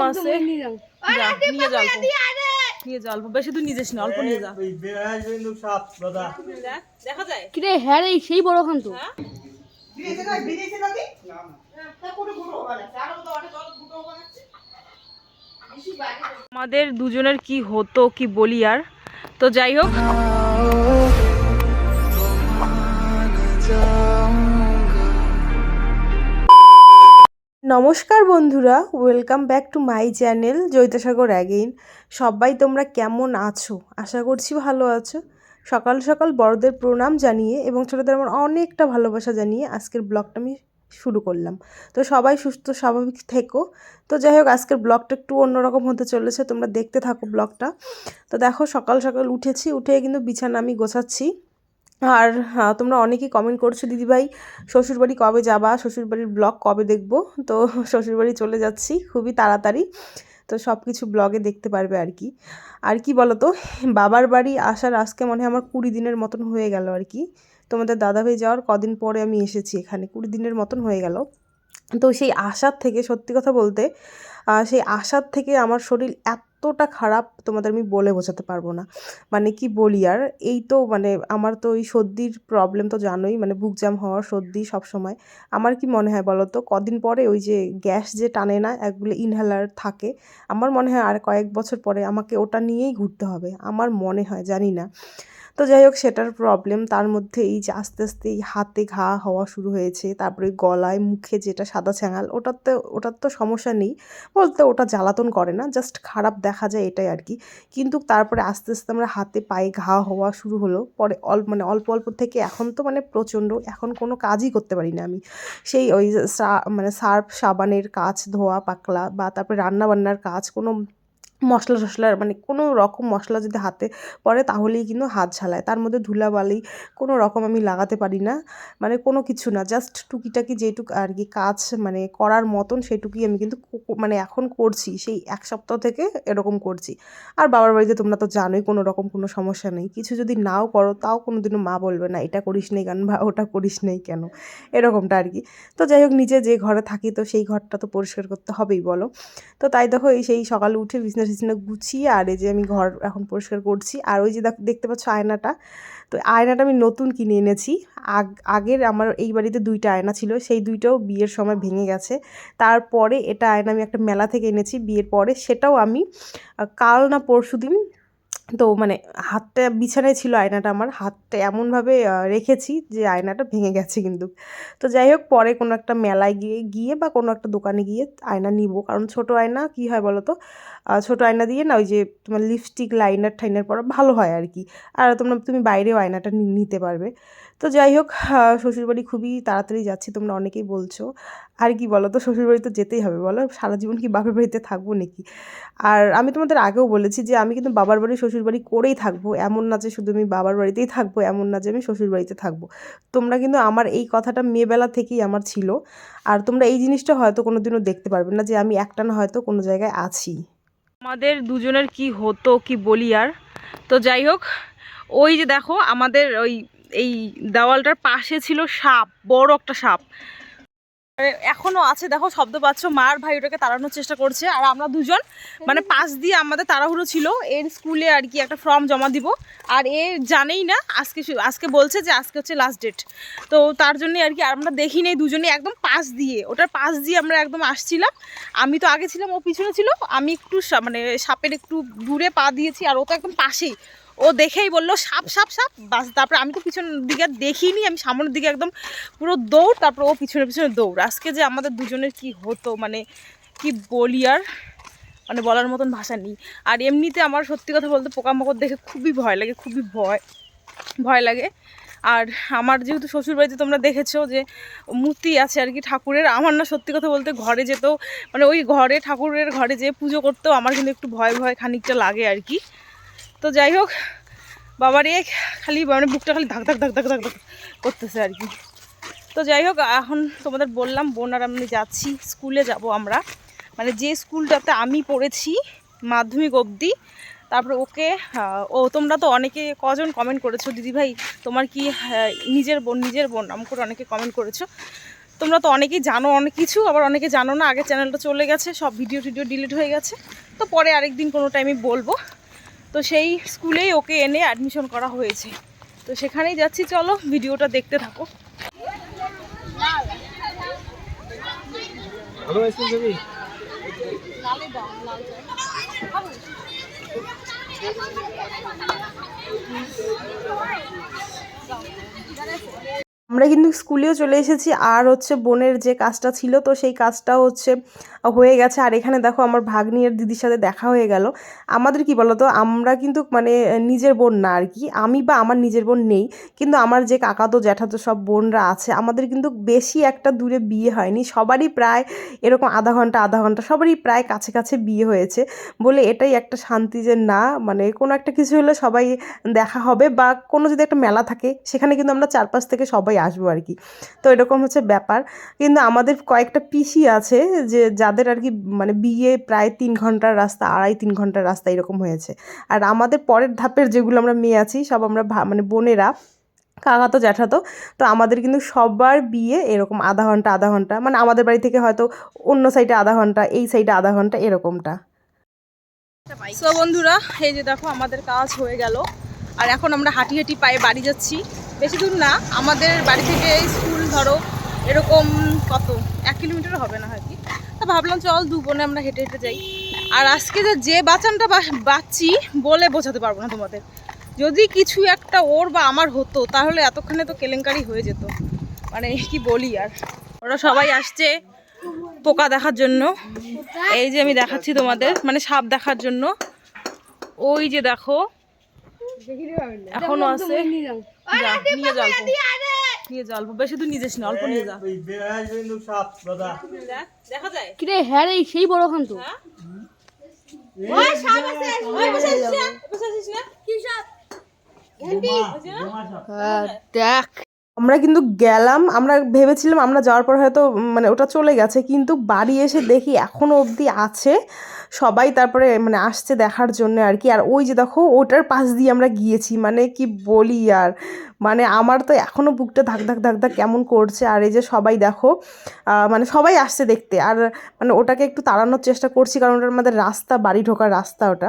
এখনও আছে। নিয়ে যাও। নিয়ে যা অল্প। বেশি দূর নিয়ে যাস না অল্প নিয়ে যা। দেখ, দেখা যায়। কিরে হ্যাঁ রে সেই বড় খান তো হ্যাঁ? আমাদের দুজনের কি হতো কি বলি আর। তো যাই হোক। নমস্কার বন্ধুরা welcome back to my channel জৈতসাগর again সবাই তোমরা কেমন আছো? আশা করছি ভালো আছো। সকাল সকাল বড়দের প্রণাম জানিয়ে এবং ছোটোদের আমার অনেকটা ভালোবাসা জানিয়ে আজকের ব্লগটা আমি শুরু করলাম। তো সবাই সুস্থ, স্বাভাবিক থেকো। তো যাই হোক, আজকের ব্লগটা একটু অন্যরকম হতে চলেছে। তোমরা দেখতে থাকো ব্লগটা তো দেখো, সকাল সকাল উঠেছি, উঠে কিন্তু বিছানা আমি গোছাচ্ছি। আর তোমরা অনেকেই কমেন্ট করছ, দিদিভাই, শ্বশুরবাড়ি কবে যাবা? শ্বশুরবাড়ির ব্লগ কবে দেখব? তো শ্বশুরবাড়ি চলে যাচ্ছি খুবই তাড়াতাড়ি। তো সব কিছু ব্লগে দেখতে পারবে আর কি। আর কি বলো তো বাবার বাড়ি আসার আজকে মনে হয় আমার কুড়ি দিনের মতন হয়ে গেল আর কি। তোমাদের দাদাভাই যাওয়ার কদিন পরে আমি এসেছি এখানে, কুড়ি দিনের মতন হয়ে গেল। তো সেই আশার থেকে, সত্যি কথা বলতে সেই আশার থেকে আমার শরীর এতটা খারাপ তোমাদের আমি বলে বোঝাতে পারব না। মানে কি বলি আর? এই তো মানে আমার তো ওই সর্দির প্রবলেম তো জানোই মানে বুক জ্যাম হওয়ার সর্দি সব সময় আমার কি মনে হয় বলো তো কদিন পরে ওই যে গ্যাস যে টানে না, একগুলো ইনহেলার থাকে, আমার মনে হয় আর কয়েক বছর পরে আমাকে ওটা নিয়েই ঘুরতে হবে। আমার মনে হয়, জানি না। তো যাই হোক, সেটার প্রবলেম তার মধ্যে এই যে আস্তে আস্তে এই হাতে ঘা হওয়া শুরু হয়েছে, তারপরে গলায় মুখে যেটা সাদা ছ্যাঙাল ওটার তো ওটার তো সমস্যা নেই। বলতে ওটা জ্বালাতন করে না জাস্ট খারাপ দেখা যায় এটাই আর কি। কিন্তু তারপরে আস্তে আস্তে আমরা হাতে পায়ে ঘা হওয়া শুরু হলো। পরে অল্প মানে অল্প অল্প থেকে এখন তো মানে প্রচণ্ড, এখন কোনো কাজই করতে পারি না আমি। সেই ওই মানে সার্ফ, সাবানের কাজ ধোয়া পাকলা বা তারপরে রান্না বান্নার কাজ, কোনো মশলা টশলার মানে কোনো রকম মশলা যদি হাতে পড়ে তাহলেই কিন্তু হাত ঝালায়। তার মধ্যে ধুলাবালি কোনো রকম আমি লাগাতে পারি না। মানে কোনো কিছু না জাস্ট টুকিটাকি যেটুকু আর কি কাজ মানে করার মতন সেটুকুই আমি কিন্তু মানে এখন করছি, সেই এক সপ্তাহ থেকে এরকম করছি। আর বাবার বাড়িতে তোমরা তো জানোই কোনো রকম কোনো সমস্যা নেই। কিছু যদি নাও করো তাও কোনো দিনও মা বলবে না, এটা করিস নেই কেন বা ওটা করিস নেই কেন? এরকমটা আর কি। তো যাই হোক, নিজে যে ঘরে থাকি তো সেই ঘরটা তো পরিষ্কার করতে হবেই বলো। তো তাই দেখো এই সেই সকালে উঠে বিছনা গুছিয়ে আর এই যে আমি ঘর এখন পরিষ্কার করছি। আর ওই যে দেখতে পাচ্ছ আয়নাটা। তো আয়নাটা আমি নতুন কিনে এনেছি। আগ, আগের আমার এই বাড়িতে দুইটা আয়না ছিল, সেই দুইটাও বিয়ের সময় ভেঙে গেছে। তারপরে এটা আয়না আমি একটা মেলা থেকে এনেছি বিয়ের পরে। সেটাও আমি কাল না পরশু দিন তো মানে হাতটা, বিছানায় ছিল আয়নাটা আমার, হাতটা এমনভাবে রেখেছি যে আয়নাটা ভেঙে গেছে কিন্তু। তো যাই হোক, পরে কোনো একটা মেলায় গিয়ে গিয়ে বা কোনো একটা দোকানে গিয়ে আয়না নিব। কারণ ছোট আয়না, কি হয় বলো তো ছোটো আয়না দিয়ে না ওই যে তোমার লিপস্টিক লাইনার ঠাইনার পরা ভালো হয় আর কি। আর তোমরা, তুমি বাইরেও আয়নাটা নিতে পারবে। তো যাই হোক শ্বশুরবাড়ি খুবই তাড়াতাড়ি যাচ্ছি, তোমরা অনেকেই বলছো। আর কি বলো তো, শ্বশুরবাড়ি তো যেতেই হবে, বলো? সারা জীবন কি বাপের বাড়িতে থাকব নাকি? আর আমি তোমাদের আগেও বলেছি যে, আমি কিন্তু বাবার বাড়ি শ্বশুরবাড়ি করেই থাকব। এমন না যে শুধু আমি বাবার বাড়িতেই থাকব, এমন না যে আমি শ্বশুর বাড়িতে থাকব। তোমরা কিন্তু আমার এই কথাটা মেয়েবেলা থেকেই আমার ছিল। আর তোমরা এই জিনিসটা হয়তো কোনো দিনও দেখতে পারবে না যে, আমি একটা না হয়তো কোনো জায়গায় আছি। আমাদের দুজনের কি হতো, কি বলি আর? তো যাই হোক, ওই যে দেখো, আমাদের ওই এই দেওয়ালটার পাশে ছিল সাপ, বড় একটা সাপ। আরে এখনও আছে, দেখো, শব্দ পাচ্ছ। মার ভাই ওটাকে তাড়ানোর চেষ্টা করছে, আর আমরা দুজন মানে পাশ দিয়ে আমাদের তাড়াহুড়ো ছিল। এর স্কুলে আর কি একটা ফর্ম জমা দিব, আর এ জানেই না, আজকে আজকে বলছে যে আজকে হচ্ছে লাস্ট ডেট তো তার জন্য আর কি আমরা দেখি নেই, দুজনে একদম পাশ দিয়ে। ওটার পাশ দিয়ে আমরা একদম আসছিলাম। আমি তো আগে ছিলাম, ও পিছনে ছিল। আমি একটু মানে সাপের একটু দূরে পা দিয়েছি, আর ও তো একদম পাশেই। ও দেখেই বলল, সাপ সাপ সাপ। বাস, তারপরে আমি তো পিছনের দিকে দেখিনি, আমি সামনের দিকে একদম পুরো দৌড়, তারপর ও পিছনে পিছনে দৌড়। আজকে যে আমাদের দুজনের কি হতো মানে কি বলি আর মানে বলার মতন ভাষা নেই। আর এমনিতে আমার সত্যি কথা বলতে পোকামাকড় দেখে খুবই ভয় লাগে, খুবই ভয় ভয় লাগে। আর আমার যেহেতু শ্বশুরবাড়িতে তোমরা দেখেছ যে মূর্তি আছে আর কি ঠাকুরের, আমার না সত্যি কথা বলতে ঘরে যেতেও মানে ওই ঘরে ঠাকুরের ঘরে যে পুজো করতেও আমার কিন্তু একটু ভয় ভয় খানিকটা লাগে আর কি। তো যাই হোক বাবারে খালি মানে বুকটা খালি ধাক ধাক ধাক ধাক ধাক ধাক করতেছে আর কি। তো যাই হোক, এখন তোমাদের বললাম বোন আর আমি যাচ্ছি, স্কুলে যাব আমরা। মানে যে স্কুলটাতে আমি পড়েছি, মাধ্যমিক অবধি, তারপরে ওকে ও তোমরা তো অনেকে কজন কমেন্ট করেছ, দিদিভাই তোমার কি নিজের বোন নিজের বোন আমাকে অনেকে কমেন্ট করেছ। তোমরা তো অনেকেই জানো অনেক কিছু, আবার অনেকে জানো না, আগে চ্যানেলটা চলে গেছে, সব ভিডিও টিডিও ডিলিট হয়ে গেছে। তো পরে আরেকদিন কোনো টাইমে বলব। তো সেই স্কুলেই ওকে এনে অ্যাডমিশন করা হয়েছে। তো সেখানেই যাচ্ছি, চলো ভিডিওটা দেখতে থাকো। আমরা কিন্তু স্কুলেও চলে এসেছি। আর হচ্ছে বোনের যে কাজটা ছিল, তো সেই কাজটা হচ্ছে হয়ে গেছে। আর এখানে দেখো আমার ভাগ্নির দিদির সাথে দেখা হয়ে গেল। আমাদের কি বলতো, আমরা কিন্তু মানে নিজের বোন না আর কি। আমি বা আমার নিজের বোন নেই, কিন্তু আমার যে কাকাতো, জ্যাঠাতো সব বোনরা আছে। আমাদের কিন্তু বেশি একটা দূরে বিয়ে হয়নি। সবারই প্রায় এরকম আধা ঘণ্টা আধা ঘণ্টা, সবারই প্রায় কাছে কাছে বিয়ে হয়েছে বলে এটাই একটা শান্তি যে না মানে কোনো একটা কিছু হলে সবাই দেখা হবে বা কোনো যদি একটা মেলা থাকে, সেখানে কিন্তু আমরা চারপাশ থেকে সবাই আসব আর কি। তো এরকম হচ্ছে ব্যাপার। কিন্তু আমাদের কয়েকটা পিসি আছে যে যাদের আর কি মানে বিয়ে প্রায় তিন ঘণ্টার রাস্তা, আড়াই তিন ঘণ্টার রাস্তা এরকম হয়েছে। আর আমাদের পরের ধাপের যেগুলো আমরা মেয়ে আছি, সব আমরা মানে বোনেরা, কাকাতো, জ্যাঠাতো, তো আমাদের কিন্তু সবার বিয়ে এরকম আধা ঘণ্টা আধা ঘণ্টা মানে আমাদের বাড়ি থেকে হয়তো অন্য সাইডে আধা ঘণ্টা, এই সাইডে আধা ঘণ্টা এরকমটা। বন্ধুরা, এই যে দেখো আমাদের কাজ হয়ে গেল। আর এখন আমরা হাঁটি হাঁটি পায়ে বাড়ি যাচ্ছি। বেশি দূর না, আমাদের বাড়ি থেকে স্কুল ধরো এরকম কত, এক কিলোমিটার হবে না আর কি? তা ভাবলাম চল দু বোনে আমরা হেঁটে হেঁটে যাই। আর আজকে যে যে বাঁচানটা বা- বাঁচছি বলে বোঝাতে পারব না তোমাদের। যদি কিছু একটা ওর বা আমার হতো, তাহলে এতক্ষণে তো কেলেঙ্কারি হয়ে যেত। মানে কি বলি আর। ওরা সবাই আসছে পোকা দেখার জন্য। এই যে আমি দেখাচ্ছি তোমাদের মানে সাপ দেখার জন্য। ওই যে দেখো, এখনও আছে। নিয়ে যা অল্প। নিয়ে যা অল্প বেশি দূর নিয়ে যাস না অল্প নিয়ে যা। ওই বেড়ে আসবে কিন্তু সাপ দাদা। দেখ, দেখা যায়? কিরে হ্যাঁ রে সেই বড় খান তো হ্যাঁ? ওই সাপ আছে ওই বসে আছিস না? বসে আছিস না? বুঝলি না? দেখ আমরা কিন্তু গেলাম আমরা ভেবেছিলাম আমরা যাওয়ার পর হয়তো মানে ওটা চলে গেছে কিন্তু বাড়ি এসে দেখি এখনও অবধি আছে। সবাই তারপরে মানে আসছে দেখার জন্য আর কি। আর ওই যে দেখো ওটার পাশ দিয়ে আমরা গিয়েছি। মানে কি বলি আর? মানে আমার তো এখনও বুকটা ধাক ধাক ধাক ধাক কেমন করছে। আর এই যে সবাই দেখো মানে সবাই আসছে দেখতে। আর মানে ওটাকে একটু তাড়ানোর চেষ্টা করছি কারণ ওটার আমাদের রাস্তা বাড়ি ঢোকার রাস্তা ওটা।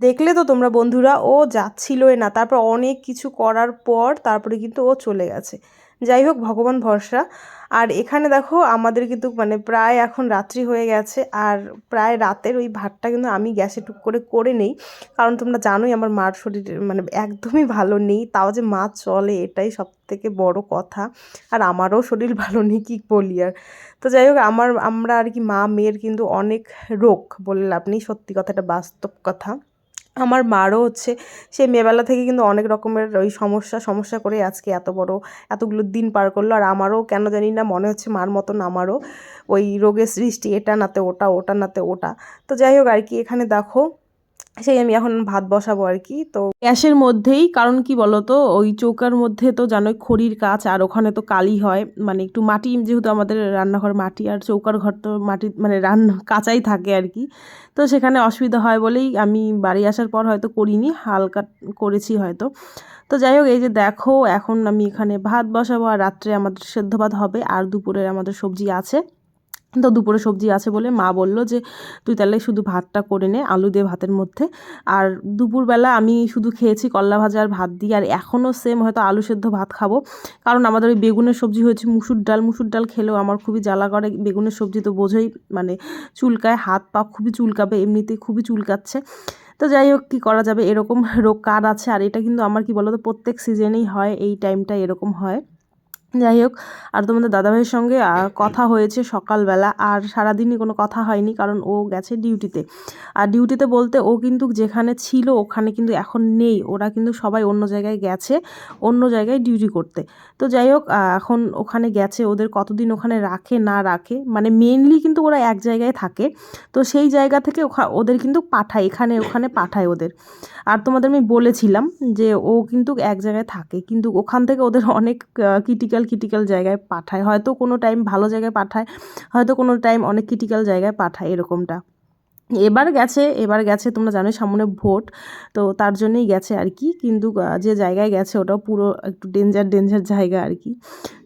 দেখলে তো তোমরা বন্ধুরা ও যাচ্ছিলই না। তারপর অনেক কিছু করার পর তারপরে কিন্তু ও চলে গেছে। যাই হোক, ভগবান ভরসা। আর এখানে দেখো, আমাদের কিন্তু মানে প্রায় এখন রাত্রি হয়ে গেছে, আর প্রায় রাতের ওই ভাতটা কিন্তু আমি গ্যাসে টুক করে করে নেই। কারণ তোমরা জানোই আমার মার শরীর মানে একদমই ভালো নেই, তাও যে মা চলে এটাই সব থেকে বড় কথা। আর আমারও শরীর ভালো নেই, কি বলি আর। তো যাই হোক, আমার, আমরা আর কি মা মেয়ের কিন্তু অনেক রোগ বলে লাভ নেই, সত্যি কথা এটা বাস্তব কথা। আমার মারও হচ্ছে। সেই মেয়েবেলা থেকে কিন্তু অনেক রকমের ওই সমস্যা সমস্যা করে আজকে এত বড়, এতগুলো দিন পার করল। আর আমারও কেন জানি না, মনে হচ্ছে মার মতন আমারও ওই রোগের সৃষ্টি, এটা নাতে ওটা ওটা নাতে ওটা। তো যাই হোক, আর কি এখানে দেখো সেই আমি এখন ভাত বসাবো আর কি, তো গ্যাসের মধ্যেই, কারণ কি বলতো, ওই চৌকার মধ্যে তো জানোই খড়ির কাজ, আর ওখানে তো কালি হয় মানে একটু মাটি, যেহেতু আমাদের রান্নাঘর মাটি, আর চৌকার ঘর তো মাটি মানে রান্না, কাঁচাই থাকে আর কি, তো সেখানে অসুবিধা হয় বলেই আমি বাড়ি আসার পর হয়তো করিনি, হালকা করেছি হয়তো, তো যাই হোক, এই যে দেখো, এখন আমি এখানে ভাত বসাবো, আর রাত্রে আমাদের সেদ্ধ ভাত হবে, আর দুপুরের আমাদের সবজি আছে। তো দুপুরে সবজি আছে বলে মা বলল যে, তুই তাহলে শুধু ভাতটা করে নে, আলু দিয়ে ভাতের মধ্যে। আর দুপুরবেলা আমি শুধু খেয়েছি করলা ভাজা আর ভাত দিয়ে, আর এখনও সেম হয়তো আলু সেদ্ধ ভাত খাব। কারণ আমাদের ওই বেগুনের সবজি হয়েছে মুসুর ডাল। মুসুর ডাল খেলেও আমার খুবই জ্বালা করে। বেগুনের সবজি তো বোঝোই মানে চুলকায়, হাত পা খুবই চুলকাবে, এমনিতেই খুবই চুলকাচ্ছে। তো যাই হোক, কী করা যাবে? এরকম রোগ কার আছে? আর এটা কিন্তু আমার কি বলতো, প্রত্যেক সিজনেই হয়, এই টাইমটা এরকম হয়। যাই হোক, আর তোমাদের দাদাভাইয়ের সঙ্গে কথা হয়েছে সকালবেলা, আর সারাদিনই কোনো কথা হয়নি, কারণ ও গেছে ডিউটিতে। আর ডিউটিতে বলতে ও কিন্তু যেখানে ছিল, ওখানে কিন্তু এখন নেই। ওরা কিন্তু সবাই অন্য জায়গায় গেছে, অন্য জায়গায় ডিউটি করতে। তো যাই হোক এখন ওখানে গেছে, ওদের কতদিন ওখানে রাখে, না রাখে মানে মেনলি কিন্তু ওরা এক জায়গায় থাকে। তো সেই জায়গা থেকে ওদের কিন্তু পাঠায়, এখানে, ওখানে পাঠায় ওদের। আর তোমাদের আমি বলেছিলাম যে ও কিন্তু এক জায়গায় থাকে, কিন্তু ওখান থেকে ওদের অনেক ক্রিটিক্যাল ক্রিটিক্যাল ক্রিটিক্যাল জায়গায় পাঠায়। হয়তো কোনো টাইম ভালো জায়গায় পাঠায়, হয়তো কোনো টাইম অনেক ক্রিটিক্যাল জায়গায় পাঠায় এরকমটা। এবার গেছে এবার গেছে, তোমরা জানোই সামনে ভোট, তো তার জন্যই গেছে আর কি। কিন্তু যে জায়গায় গেছে ওটাও পুরো একটু ডেঞ্জার ডেঞ্জার জায়গা আর কি।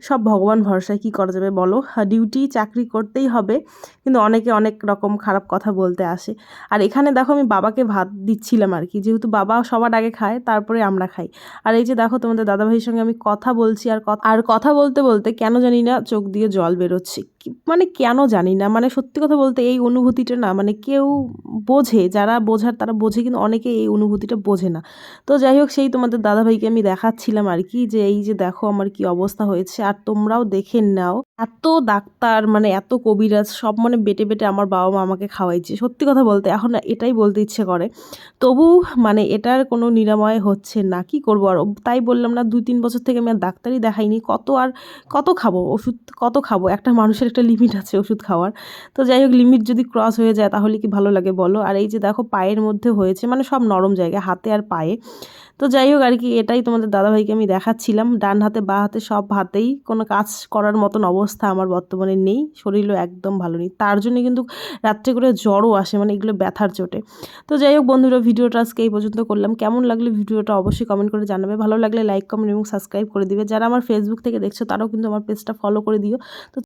সব ভগবান ভরসায় কী করা যাবে বলো? ডিউটি চাকরি করতেই হবে। কিন্তু অনেকে অনেক রকম খারাপ কথা বলতে আসে। আর এখানে দেখো আমি বাবাকে ভাত দিচ্ছিলাম আর কি। যেহেতু বাবা সবার আগে খায়, তারপরে আমরা খাই। আর এই যে দেখো তোমাদের দাদাভাইয়ের সঙ্গে আমি কথা বলছি আর আর কথা বলতে বলতে কেন জানি না চোখ দিয়ে জল বেরোচ্ছে। মানে কেন জানি না? মানে সত্যি কথা বলতে এই অনুভূতিটা না মানে কেউ বোঝে, যারা বোঝার তারা বোঝে, কিন্তু অনেকে এই অনুভূতিটা বোঝে না। তো যাই হোক, সেই তোমাদের দাদাভাইকে আমি দেখাচ্ছিলাম আর কি, যে এই যে দেখো আমার কি অবস্থা হয়েছে, আর তোমরাও দেখে নাও। এত ডাক্তার মানে এত কবিরাজ, সব মানে বেটে বেটে আমার বাবা মা আমাকে খাওয়াইছে। সত্যি কথা বলতে, এখন এটাই বলতে ইচ্ছে করে। তবু মানে এটার কোনো নিরাময় হচ্ছে না, কি করব? আর তাই বললাম না দুই তিন বছর থেকে আমি আর ডাক্তারই দেখাইনি, কত আর, কত খাব? ওষুধ, কত খাব? একটা মানুষের একটা লিমিট আছে ওষুধ খাওয়ার। তো যাই হোক লিমিট যদি ক্রস হয়ে যায়, তাহলে কি ভালো লাগে বলো? আর এই যে দেখো, পায়ের মধ্যে হয়েছে মানে সব নরম জায়গায় হাতে আর পায়ে। তো যাই হোক, আর কি, এটাই তোমাদের দাদাভাইকে আমি দেখাচ্ছিলাম। ডান হাতে, বা হাতে, সব হাতেই কোনো কাজ করার মতন অবস্থা আমার বর্তমানে নেই, শরীরও একদম ভালো নেই। তার জন্য কিন্তু রাত্রে করে জ্বরও আসে মানে এগুলো ব্যথার চোটে। তো যাই হোক বন্ধুরা, ভিডিওটা আজকে এই পর্যন্ত করলাম। কেমন লাগলে ভিডিওটা অবশ্যই কমেন্ট করে জানাবে। ভালো লাগলে লাইক কমেন্ট এবং সাবস্ক্রাইব করে দিবে। যারা আমার ফেসবুক থেকে দেখছ, তারাও কিন্তু আমার পেজটা ফলো করে দিও। তো